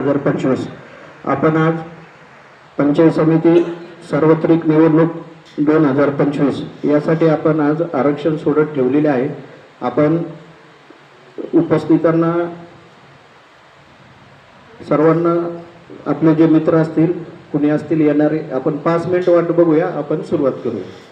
हजार पंचवीस. आपण आज पंचायत समिती सार्वत्रिक निवडणूक दोन हजार पंचवीस. यासाठी आपण आज आरक्षण सोडत ठेवलेले आहे. आपण उपस्थितांना सर्वांना आपले जे मित्र असतील कुणी असतील येणारे आपण पाच मिनिट वाट बघूया. आपण सुरुवात करूया.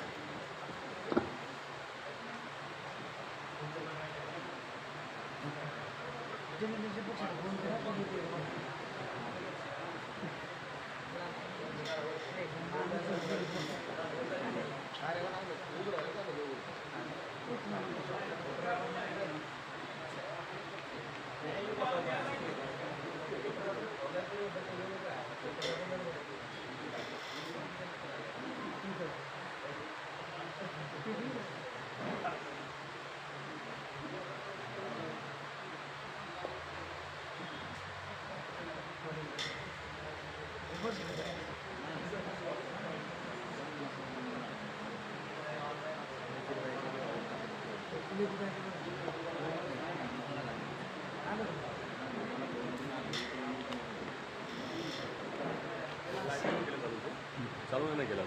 चालू नाही केला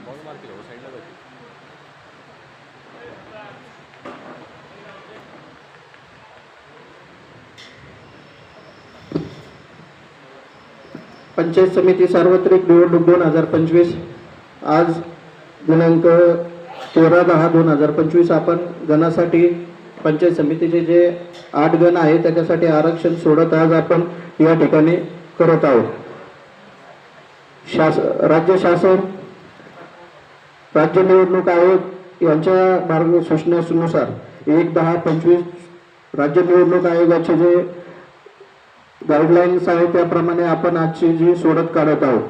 बॉल मार केला साईडला जाते पंचायत समिती सार्वत्रिक निवडणूक दोन हजार पंचवीस आज दिनांक तेरा दहा दोन हजार पंचवीस आपण गणासाठी पंचायत समितीचे जे आठ गण आहे त्याच्यासाठी आरक्षण सोडत आज आपण या ठिकाणी करत आहोत. शास राज्य शासन राज्य निवडणूक आयोग यांच्या मार्गसूचनेनुसार एक दहा पंचवीस राज्य निवडणूक आयोगाचे जे गाईडलाईन्स आहे त्याप्रमाणे आपण आजची जी सोडत काढत आहोत.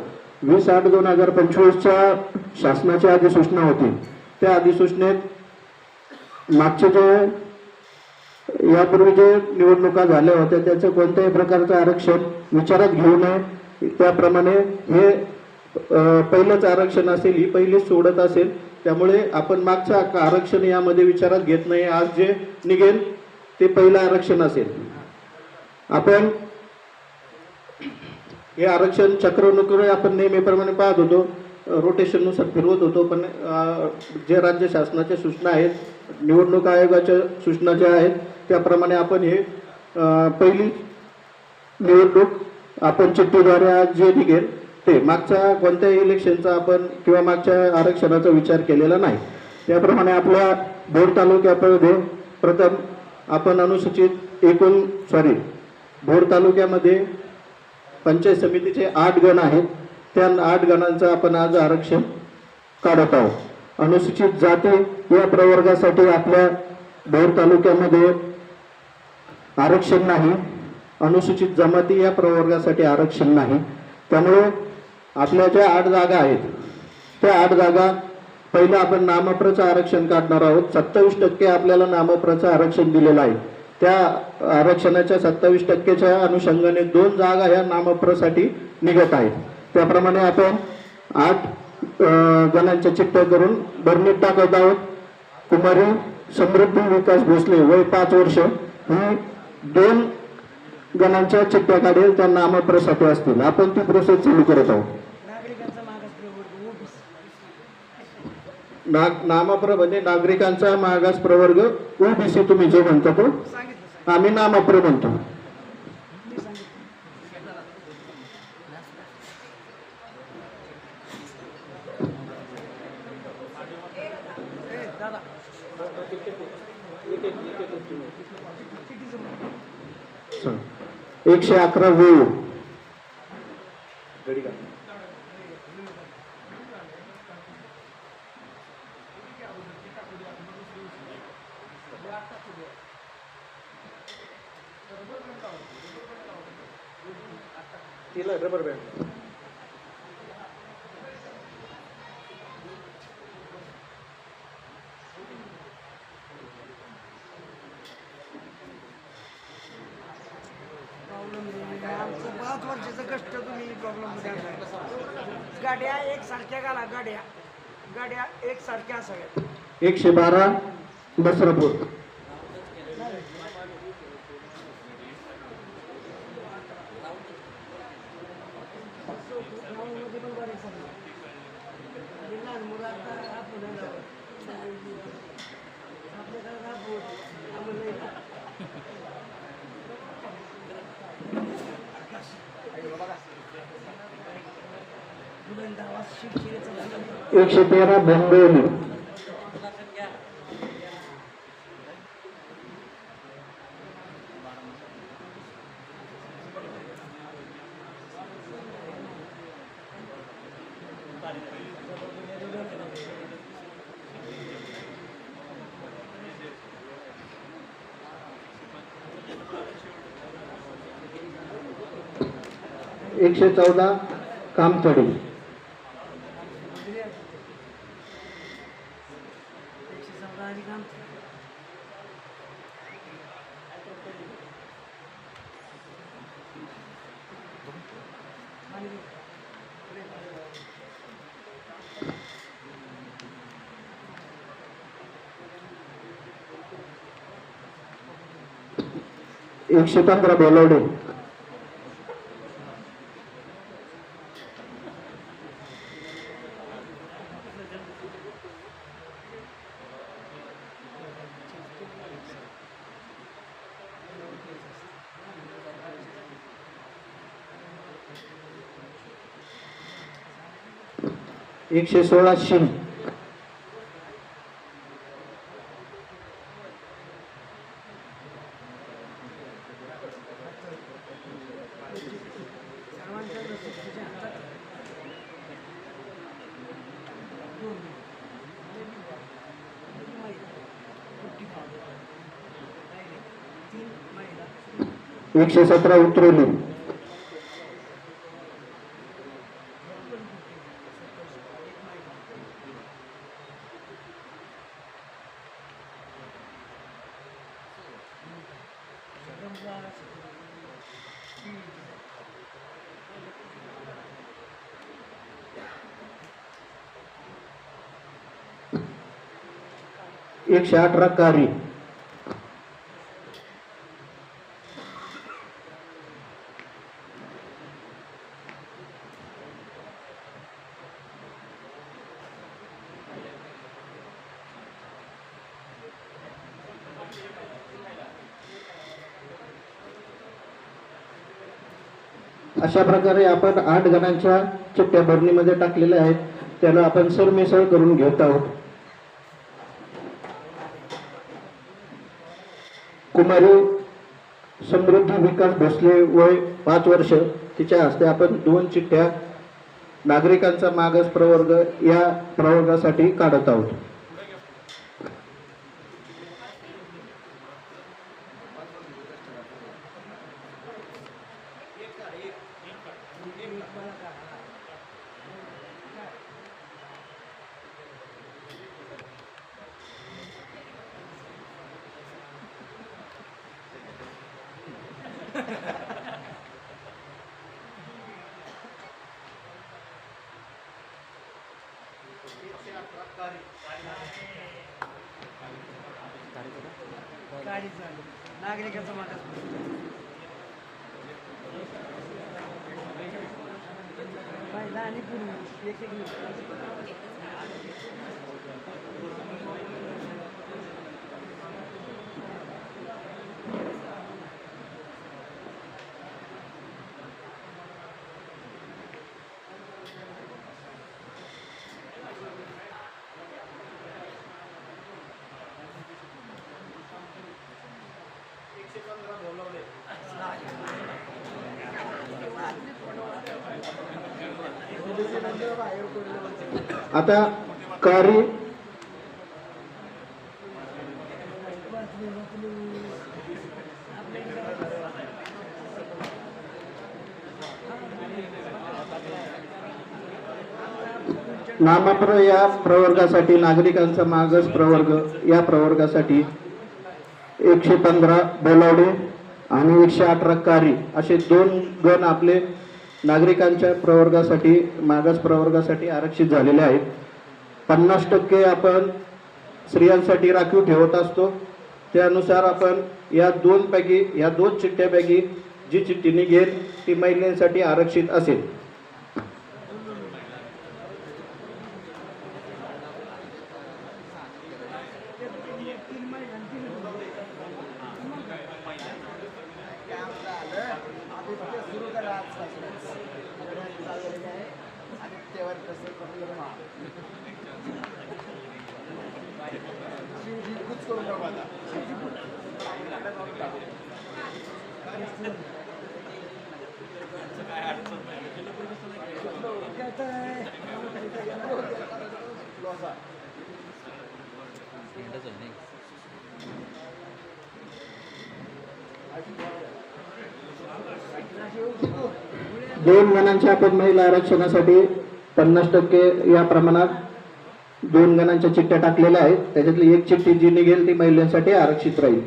वीस आठ दोन हजार पंचवीसच्या शासनाची अधिसूचना होती. त्या अधिसूचनेत मागचे जे यापूर्वी जे निवडणुका झाल्या होत्या त्याचं कोणत्याही प्रकारचं आरक्षण विचारात घेऊ नये. त्याप्रमाणे हे पहिलंच आरक्षण असेल ही पहिलीच सोडत असेल. त्यामुळे आपण मागचं आरक्षण यामध्ये विचारात घेत नाही. आज जे निघेल ते पहिलं आरक्षण असेल. आपण हे आरक्षण चक्रनुसार आपण नेहमीप्रमाणे पाहत होतो. रोटेशननुसार फिरवत होतो पण जे राज्य शासनाच्या सूचना आहेत निवडणूक आयोगाच्या सूचना ज्या आहेत त्याप्रमाणे आपण हे पहिली निवडणूक आपण चिठ्ठीद्वारे आज जे निघेल ते मागच्या कोणत्याही इलेक्शनचा आपण किंवा मागच्या आरक्षणाचा विचार केलेला नाही. त्याप्रमाणे आपल्या भोर तालुक्यामध्ये प्रथम आपण अनुसूचित एकूण सॉरी भोर तालुक्यामध्ये पंचायत समितीचे आठ गण आहेत. त्या आठ गणांचं आपण आज आरक्षण काढत आहोत. अनुसूचित जाती या प्रवर्गासाठी आपल्या भोर तालुक्यामध्ये आरक्षण नाही. अनुसूचित जमाती या प्रवर्गासाठी आरक्षण नाही. त्यामुळे आपल्या ज्या आठ जागा आहेत त्या आठ जागा पहिलं आपण नामप्रचं आरक्षण काढणार आहोत. सत्तावीस टक्के आपल्याला नामप्रचं आरक्षण दिलेलं आहे. त्या आरक्षणाच्या सत्तावीस टक्केच्या अनुषंगाने दोन जागा ह्या नामप्रसाठी निघत आहेत. त्याप्रमाणे आपण आठ अं, गणांच्या चिठ्ठ्या करून भरणीत टाकत आहोत. कुमारी समृद्धी विकास भोसले वय पाच वर्ष. ही दोन गणांच्या चिठ्ठ्या काढेल त्या नामप्रसाठी असतील. आपण ती प्रोसेस चालू करत आहोत. नाग नामप्र म्हणजे नागरिकांचा मागास प्रवर्ग ओबीसी तुम्ही जे म्हणता तो आम्ही नामप्र म्हणतो मी सांगितलं ए, दादा चल. एकशे अकरा वेळ तिला रबर बँड सारख्या सगळ्या एकशे बारा बसरापूर. Thank you. एकशे तेरा भोंगवली एकशे चौदा कामचडी एकशे पंधरा एकशे सोळा शिंग. दोन महिला एकशे सतरा उतरवली. एकशे अठरा कारी. अशा प्रकारे आपण आठ जणांच्या चिठ्ठ्या भरणीमध्ये टाकलेल्या आहेत. त्याला आपण सरमिसळ करून घेत आहोत. कुमारी समृद्धी विकास भोसले वय पाच वर्ष. तिच्या हस्ते आपण दोन चिठ्ठ्या नागरिकांचा मागास प्रवर्ग या प्रवर्गासाठी काढत आहोत. गाडी चालू नागरिकाचा मागास महिला आणि पुरुष एक एक मिनिट. आता कारी नाममात्र या प्रवर्गासाठी नागरिकांचा मागास प्रवर्ग या प्रवर्गासाठी एकशे पंधरा बोलावडे आणि एकशे अठरा कारी असे दोन गण आपले नागरिकांच्या प्रवर्गासाठी मागास प्रवर्गासाठी आरक्षित झालेले आहेत. पन्नास टक्के आपण स्त्रियांसाठी राखीव ठेवत असतो. त्यानुसार आपण या दोनपैकी या दोन चिठ्ठ्यापैकी जी चिठ्ठी निघेल ती महिलांसाठी आरक्षित असेल. दोन गणांच्या आपण महिला आरक्षणासाठी पन्नास टक्के या प्रमाणात दोन गणांच्या चिठ्ठ्या टाकलेल्या आहेत. त्याच्यातली एक चिठ्ठी जी निघेल ती महिलांसाठी आरक्षित राहील.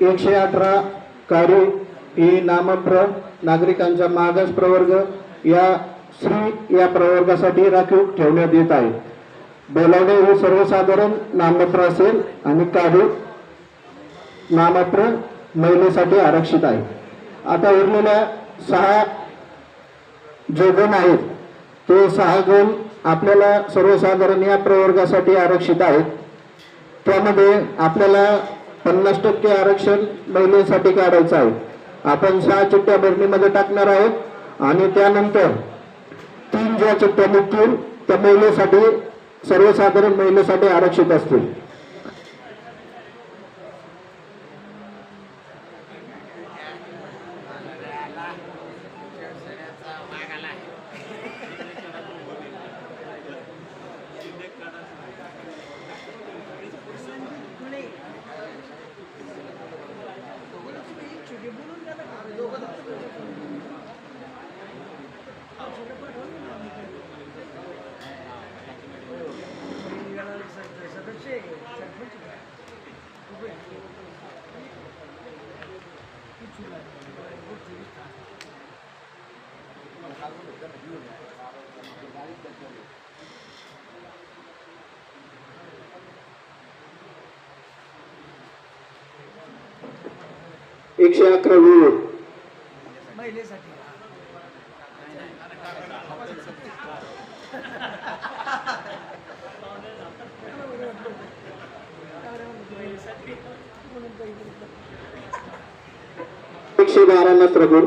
एकशे अठरा कार्य ही नामप्र नागरिकांचा मागास प्रवर्ग या स्त्री या प्रवर्गासाठी राखीव ठेवण्यात येत आहे. बोलावणे हे सर्वसाधारण नामप्र असेल आणि काढू नामप्र महिलेसाठी आरक्षित आहे. आता उरलेल्या सहा जे गुण आहेत ते सहा गुण आपल्याला सर्वसाधारण या प्रवर्गासाठी आरक्षित आहेत. त्यामध्ये आपल्याला पन्नास टक्के आरक्षण महिलेसाठी काढायचं आहे. आपण सहा चिठ्ठ्या भरणीमध्ये टाकणार आहोत आणि त्यानंतर तीन ज्या चिठ्ठ्या निघतील त्या महिलेसाठी सर्वसाधारण महिलेसाठी आरक्षित असतील. एकशे अकरा महिलेसाठी. एकशे बारा नस्त्रगुण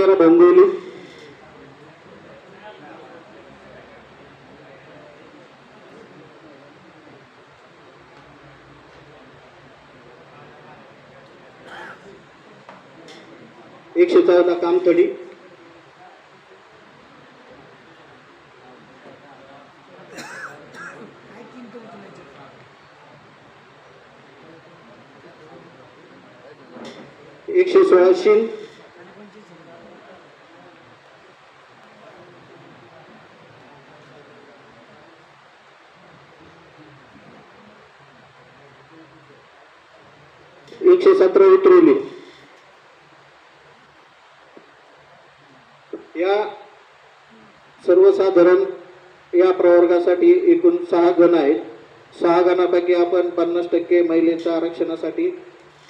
एकशे तेरा डोंबिवली एकशे चौदा कामथडी एकशे सोळा शील आणि पंचवीस हजार. एकशे सत्र उतरवली. या सर्वसाधारण या प्रवर्गासाठी एकूण सहा गण आहेत. सहा गणापैकी आपण पन्नास टक्के महिलेच्या आरक्षणासाठी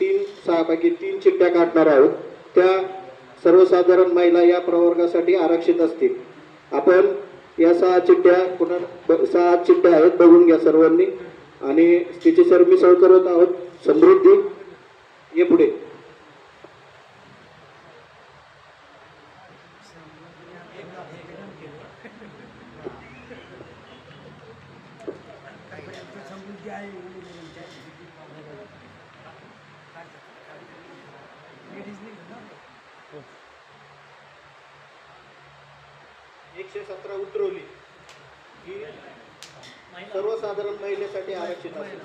तीन सहापैकी तीन चिठ्ठ्या काढणार आहोत. त्या सर्वसाधारण महिला या प्रवर्गासाठी आरक्षित असतील. आपण या सहा चिठ्ठ्या पुन्हा सहा चिठ्ठ्या आहेत बघून घ्या सर्वांनी. आणि तिची सरमिसळ करत आहोत. समृद्धी. ये पुढे. आहे एकशे सतरा उतरवली. ही सर्वसाधारण महिलेसाठी आरक्षित असेल.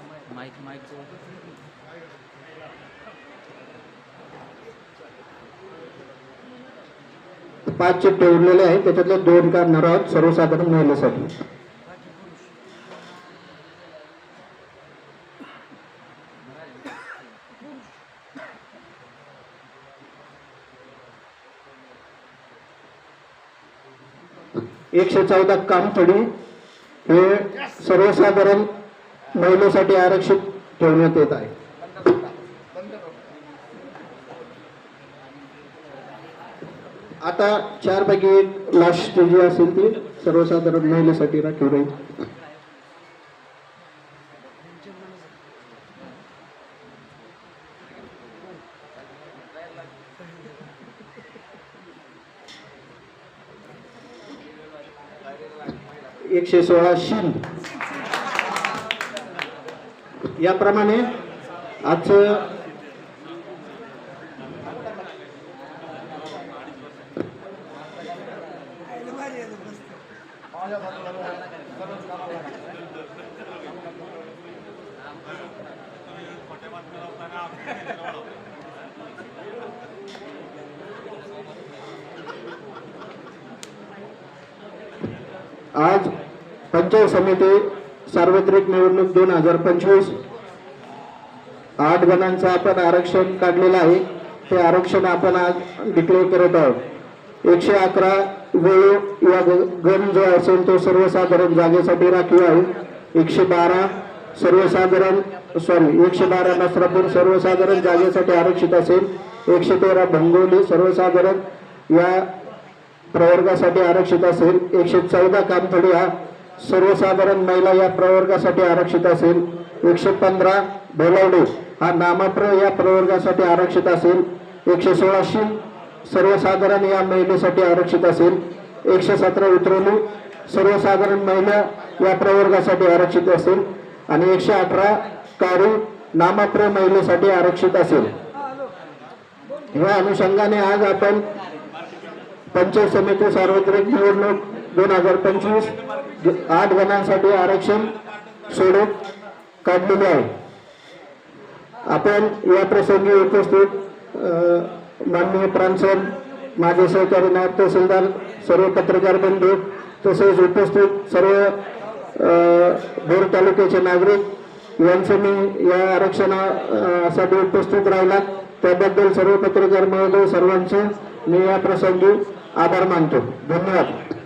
पाच चेक ठेवलेले आहेत. त्याच्यातले दोन काढणार आहोत. सर्वसाधारण महिलेसाठी. एकशे चौदा कामथडी हे सर्वसाधारण महिलेसाठी आरक्षित ठेवण्यात येत आहे. आता चारपैकी एक लास्ट जी असेल ती सर्वसाधारण महिलेसाठी राखीव राहील. एकशे सोळा शीन याप्रमाणे आजचं आज पंचायत समिती सार्वत्रिक निवडणूक दोन हजार पंचवीस. आठ गणांचं आपण आरक्षण काढलेलं आहे. ते आरक्षण आपण आज डिक्लेअर करत आहोत. एकशे अकरा वेळ या गण जो असेल तो सर्वसाधारण जागेसाठी राखीव आहे. एकशे बारा सर्वसाधारण सॉरी एकशे बारा नसरापूर सर्वसाधारण जागेसाठी आरक्षित असेल. एकशे तेरा भंगोली सर्वसाधारण या प्रवर्गासाठी आरक्षित असेल. एकशे चौदा कामथडी हा सर्वसाधारण महिला या प्रवर्गासाठी आरक्षित असेल. एकशे पंधरा भोलावडे हा नामप्र या प्रवर्गासाठी आरक्षित असेल. एकशे सोळाशे सर्वसाधारण या महिलेसाठी आरक्षित असेल. एकशे सतरा उतरवली सर्वसाधारण महिला या प्रवर्गासाठी आरक्षित असेल. आणि एकशे अठरा कारू नामप्र महिलेसाठी आरक्षित असेल. या अनुषंगाने आज आपण पंचायत समिती सार्वत्रिक निवडणूक दोन हजार पंचवीस आठ जणांसाठी आरक्षण सोडून काढलेले आहे. आपण या प्रसंगी उपस्थित माननीय प्रांसद माझे सहकारी नायब तहसीलदार सर्व पत्रकार बंधू तसेच उपस्थित सर्व भोर तालुक्याचे नागरिक यांचं मी या आरक्षणासाठी उपस्थित राहिला त्याबद्दल सर्व पत्रकार महोदय सर्वांचे मी या प्रसंगी आभार मानतो. धन्यवाद.